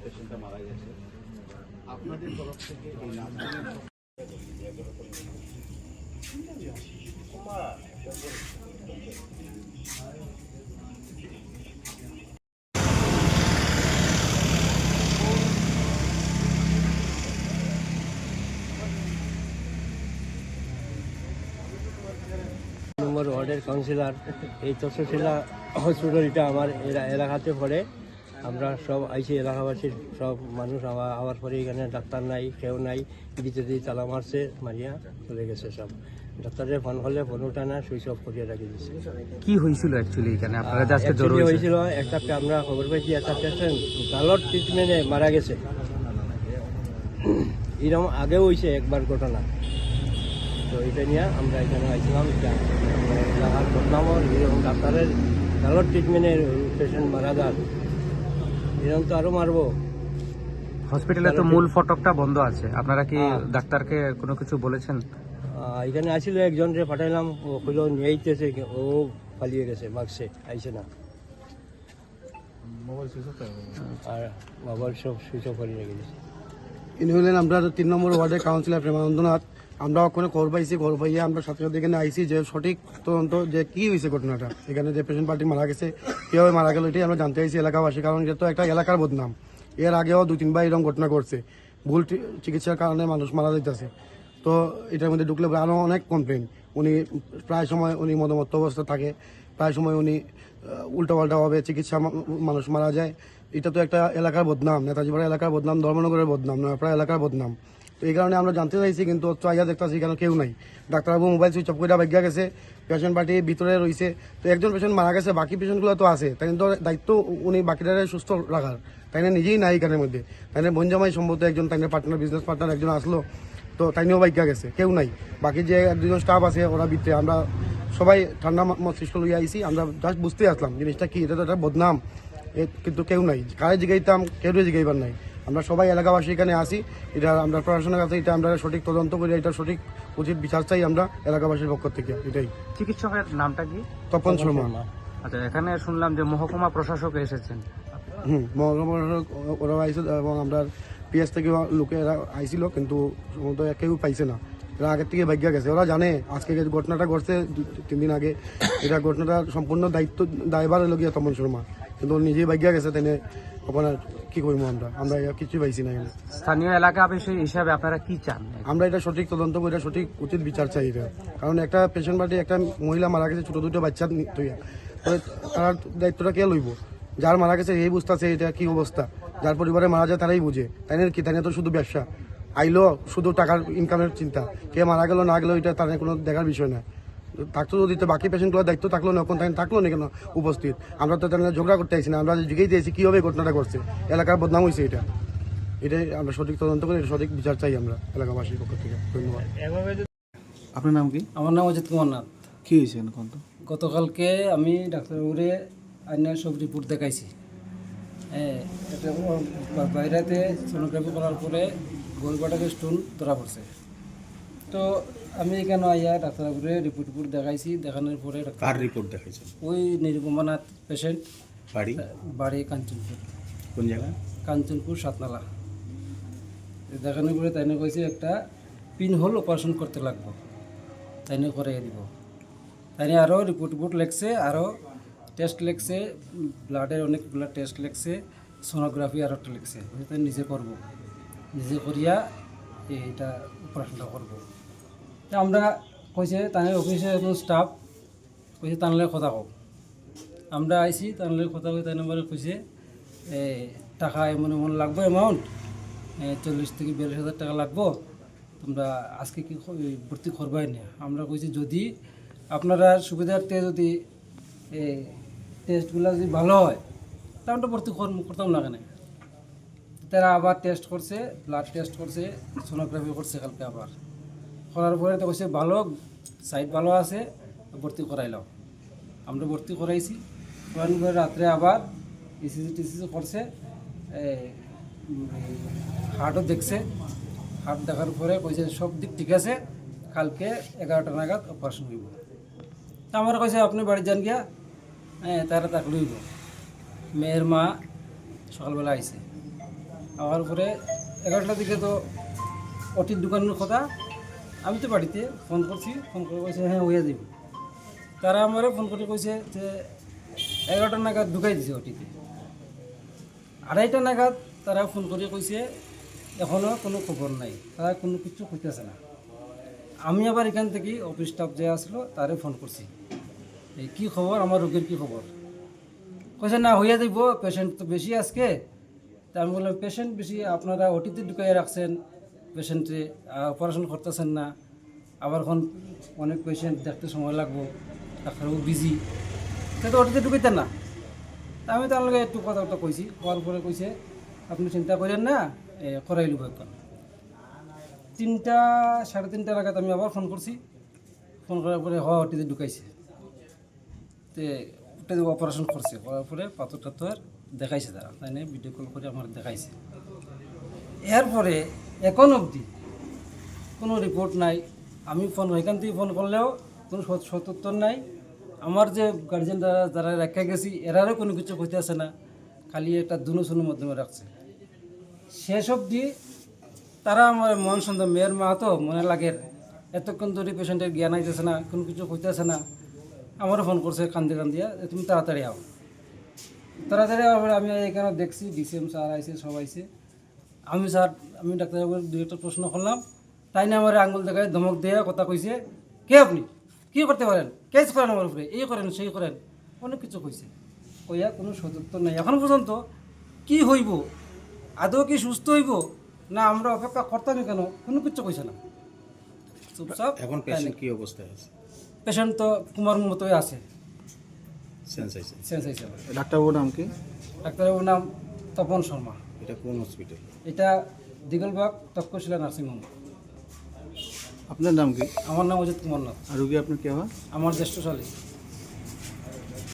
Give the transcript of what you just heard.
পেশেন্টটা মারা গেছে আপনাদের তরফ থেকে এই নম্বর ওয়ার্ডের কাউন্সিলর, এই তক্ষশিলা হসপিটালটা আমার এলা- এলাকাতে পড়ে। আমরা সব আইসি এলাকাবাসীর সব মানুষ আওয়া- আওয়ার পরে এখানে ডাক্তার নাই কেউ নাই দিয়ে তালা মারছে মারিয়া চলে গেছে সব। ডাক্তারের ফোন হলে ফোন উঠা না সুইচ অফ করিয়ে রাখি দিচ্ছে কি হয়েছিল অ্যাকচুয়ালি এখানে? আপনারা আজকে হয়েছে হয়েছিল একটা আমরা খবর পেয়েছি একটা পেশেন্ট গালর ট্রিটমেন্টে মারা গেছে। এরকম আগেও হয়েছে একবার ঘটনা। তো এটা নিয়ে আমরা এখানে আইছিলাম বদনামও এরকম ডাক্তারের গালর ট্রিটমেন্টের পেশেন্ট মারা যান। এরকম তো আরও মারবো। হসপিটালে তো মূল ফটকটা বন্ধ আছে। আপনারা কি হ্যাঁ। ডাক্তারকে কোনো কিছু বলেছেন? এখানে আসছিল একজন রে পাঠাইলাম ও কইল নিয়ে আইতেছে ও পালিয়ে গেছে বাক্সে আইছে না। আর মোবাইল সব সুইচ অফ করে রেখে দিয়েছে। ইনি হলেন আমরা তিন নম্বর ওয়ার্ডের কাউন্সিলর প্রেমানন্দনাথ আমরা ওখানে খবর পাইছি, খবর পাইয়ে আমরা সাথে সাথে এখানে আইসি যে সঠিক তদন্ত যে কি হয়েছে ঘটনাটা। এখানে যে পেশেন্ট পার্টি মারা গেছে, কীভাবে মারা গেল এটাই আমরা জানতে চাইছি এলাকাবাসী, কারণ এটা তো একটা এলাকার বদনাম। এর আগেও দু, তিনবার এরকম ঘটনা ঘটছে। ভুল চিকিৎসার কারণে মানুষ মারা যাইতেছে। তো এটার মধ্যে ঢুকলে আরও অনেক কমপ্লেন উনি প্রায় সময় উনি মদমত্ত অবস্থা থাকে, প্রায় সময় উনি উল্টা পাল্টাভাবে চিকিৎসা মানুষ মারা যায়। এটা তো একটা এলাকার বদনাম, নেতাজিপাড়া এলাকার বদনাম, ধর্মনগরের বদনাম নয়াপাড়া এলাকার বদনাম। তো এই কারণে আমরা জানতে চাইছি, কিন্তু তো আইয়া দেখতেছি কেন কেউ নাই। ডাক্তারবাবু মোবাইল সুইচ অফ করে ভাগ্যা গেছে পেশেন্ট পার্টি ভিতরে রয়েছে তো একজন পেশেন্ট মারা গেছে, বাকি পেশেন্টগুলো তো আছে। তাই তো দায়িত্ব উনি বাকিটারে সুস্থ রাখার। তাই না, নিজেই নাই এখানের মধ্যে। তাই না, বনজামাই সম্ভবত একজন, তাই পার্টনার বিজনেস পার্টনার একজন আসলো, তো তাই তাইনিও বাইকা গেছে, কেউ নাই। বাকি যে দুজন স্টাফ আছে, ওরা ভিতরে। আমরা সবাই ঠান্ডা মস্তিষ্ক লইয়া আইছি। আমরা জাস্ট বুঝতে আসলাম, জিনিসটা কি? এটা তো একটা বদনাম। কিন্তু কেউ নাই। কারে জিগাইতাম কেউ জিগাইবার নাই। আমরা সবাই এলাকাবাসী এখানে আসি। এটা আমরা প্রশাসনের কাছে এটা আমরা সঠিক তদন্ত করি এটা সঠিক উচিত বিচার চাই আমরা এলাকাবাসীর পক্ষ থেকে এটাই। চিকিৎসকের নামটা কি? তপন শর্মা। আচ্ছা এখানে শুনলাম যে মহকুমা প্রশাসক এসেছেন। হুম মহকুমা ওরা আইসে এবং আমরা পিএস থেকে লোকে এরা আইছিল কিন্তু সম্ভবত কেউ পাইছে না। এরা আগের থেকে ভাগ্যা গেছে। ওরা জানে আজকে যে ঘটনাটা ঘটছে দু- তিন দিন আগে এটা ঘটনাটা সম্পূর্ণ দায়িত্ব দায়বার হলো গিয়া তমন শর্মা। কিন্তু নিজেই ভাগ্যা গেছে তাই ওখানে কি করব আমরা? আমরা কিছু পাইছি না এখানে। স্থানীয় এলাকাবাসী হিসাবে আপনারা কি চান? আমরা এটা সঠিক তদন্ত করে এটা সঠিক উচিত বিচার চাই এটা। কারণ একটা পেশেন্ট পার্টি একটা মহিলা মারা গেছে ছোটো দুটো বাচ্চা তার দায়িত্বটা কে লইব? যার মারা গেছে এই বুঝতেছে এটা কি অবস্থা। যার পরিবারে মারা যায় তারাই বুঝে। তাই কি? তাই তো শুধু ব্যবসা। আইলো শুধু টাকার ইনকামের চিন্তা। কে মারা গেল না গেল এটা তার কোনো দেখার বিষয় না। থাকতো যদি তো বাকি পেশেন্টগুলোর দায়িত্ব থাকল না কোন থাকল না কেন উপস্থিত? আমরা তো তাদের ঝগড়া করতে আইছি না আমরা জিজ্ঞেস দিয়েছি কীভাবে ঘটনাটা ঘটছে? এলাকার বদনাম হয়েছে এটা। এটাই আমরা সঠিক তদন্ত করে এটা সঠিক বিচার চাই আমরা এলাকাবাসীর পক্ষ থেকে। ধন্যবাদ। আপনার নাম কি? আমার নাম অজিত কুমার নাথ। কি হয়েছে এখন তো গতকালকে আমি ডাক্তারবাবুরে আইনার সব রিপোর্ট দেখাইছি। হ্যাঁ এটা বাইরেতে সোনোগ্রাফি করার পরে গোলবাটাকে স্টোন ধরা পড়ছে। তো আমি এখানে আইয়া ডাক্তারবাবুরে রিপোর্ট টিপোর্ট দেখাইছি দেখানোর পরে কার রিপোর্ট দেখাইছেন? ওই নিরুপমানাথ পেশেন্ট বাড়ি? বাড়ি কাঞ্চনপুর। কোন জায়গা? কাঞ্চনপুর সাতনালা। দেখানোর পরে তাইনে কইছে একটা পিন হোল অপারেশন করতে লাগবো। তাইনে করে দিব। তাইনে আরও রিপোর্ট টিপোর্ট লেখছে আরও টেস্ট লেখছে ব্লাডের অনেকগুলো টেস্ট লেখছে সোনোগ্রাফি আর একটা লেখছে। তাই নিজে করব। নিজে করিয়া এইটা অপারেশনটা করব। আমরা কইছে তাদের অফিসে এখন স্টাফ কইছে তাহলে কথা কও আমরা আইছি তাহলে কথা কই তাই নম্বরে কইছে টাকা এমন এমন লাগবে অ্যামাউন্ট চল্লিশ থেকে বিয়াল্লিশ হাজার টাকা লাগবো। তোমরা আজকে কি ভর্তি করবাই না? আমরা কইছি যদি আপনারা সুবিধার্থে যদি টেস্টগুলো যদি ভালো হয় তো ভর্তি কর- করতাম না কেন তারা আবার টেস্ট করছে ব্লাড টেস্ট করছে সোনোগ্রাফি করছে কালকে আবার। করার পরে তো কইছে, ভালো সাইড ভালো আছে, ভর্তি করাইলাম আমরা ভর্তি করাইছি। করানোর পরে রাত্রে আবার ইসিজি টিসিজি করছে। হার্টও দেখছে। হার্ট দেখার পরে কইছে, সব দিক ঠিক আছে, কালকে এগারোটা নাগাদ অপারেশন হইব। তা আমার কইছে, আপনি বাড়ি যান গিয়া হ্যাঁ তারা তাক লইব মেয়ের মা সকালবেলা আইছে। আবার পরে এগারোটার দিকে তো অটির দোকানের কথা আমি তো বাড়িতে ফোন করছি, ফোন করে কইছে হ্যাঁ হইয়া দিব তারা আমারে ফোন করে কইছে যে, এগারোটা নাগাদ ঢুকাই দিছে অটিতে আড়াইটা নাগাদ তারা ফোন করে কইছে এখনও কোনো খবর নাই, তারা কোনো কিছু কইতেছে না। আমি আবার এখান থেকে অফিস স্টাফ যে আসলো, তারে ফোন করছি, এই কি খবর? আমার রোগীর কি খবর? কইছে, না, হইয়া দিব পেশেন্ট তো বেশি আজকে। তা আমি বললাম পেশেন্ট বেশি আপনারা ওটিতে ঢুকাই রাখছেন। পেশেন্টে অপারেশন করতেছেন না আবার এখন অনেক পেশেন্ট দেখতে সময় লাগবো ডাক্তারবাবু বিজি সে তো ওটিতে ঢুকাইতেন না। আমি তার লগে একটু কথাবার্তা কইছি হওয়ার পরে কইছে আপনি চিন্তা করেন না এ, করাই লুব একবার। তিনটা সাড়ে তিনটা নাগাদ আমি আবার ফোন করছি। ফোন করার পরে হ ওটিতে ঢুকাইছে। তে ওটা অপারেশন করছে করার পরে পাথর টাথর দেখাইছে তারা। তাই ভিডিও কল করে আমার দেখাইছে। এরপরে এখন অবধি কোনো রিপোর্ট নাই। আমি ফোন এখান থেকে ফোন করলেও কোনো সত- নাই। আমার যে গার্জেন যারা যারা রেখে গেছি, এরারও কোনো কিছু হইতে আসে না। খালি একটা দুনুসুনের মাধ্যমে রাখছে। শেষ অবধি তারা আমার মন সন্দেহ, মেয়ের মা তো মনে লাগে, এতক্ষণ ধরে পেশেন্টের জ্ঞান আইতেছে না, কোনো কিছু হইতেছে না। আমারও ফোন করছে কান্দি কান্দিয়া তুমি তাড়াতাড়ি আও। তাড়াতাড়ি আবার আমি এখানে দেখছি ডিসিএম স্যার আইছে, সব আইছে। আমি স্যার আমি ডাক্তারবাবুর দুই একটা প্রশ্ন করলাম। তাই না আমার আঙ্গুল দেখায় ধমক দিয়ে কথা কইছে। কে আপনি? কি করতে পারেন? কেস করেন আমার উপরে? এই করেন সেই করেন। অনেক কিছু কইছে। কইয়া কোনো সতর্ক নেই। এখন পর্যন্ত কি হইব? আদৌ কি সুস্থ হইব? না আমরা অপেক্ষা করতামই কেন? কোনো কিছু কইছে না। চুপচাপ এখন পেশেন্ট কি অবস্থায় আছে? পেশেন্ট তো কুমার মতোই আছে। সেন্স ডাক্তারবাবুর নাম কি? ডাক্তারবাবুর নাম তপন শর্মা। এটা কোন হসপিটাল এটা দিগলবাগ তক্ষশিলা নার্সিংহোম। আপনার নাম কি? আমার নাম অজিত কুমার নাথ আর রুগী আপনার কে হয় আমার জ্যেষ্ঠ শালী।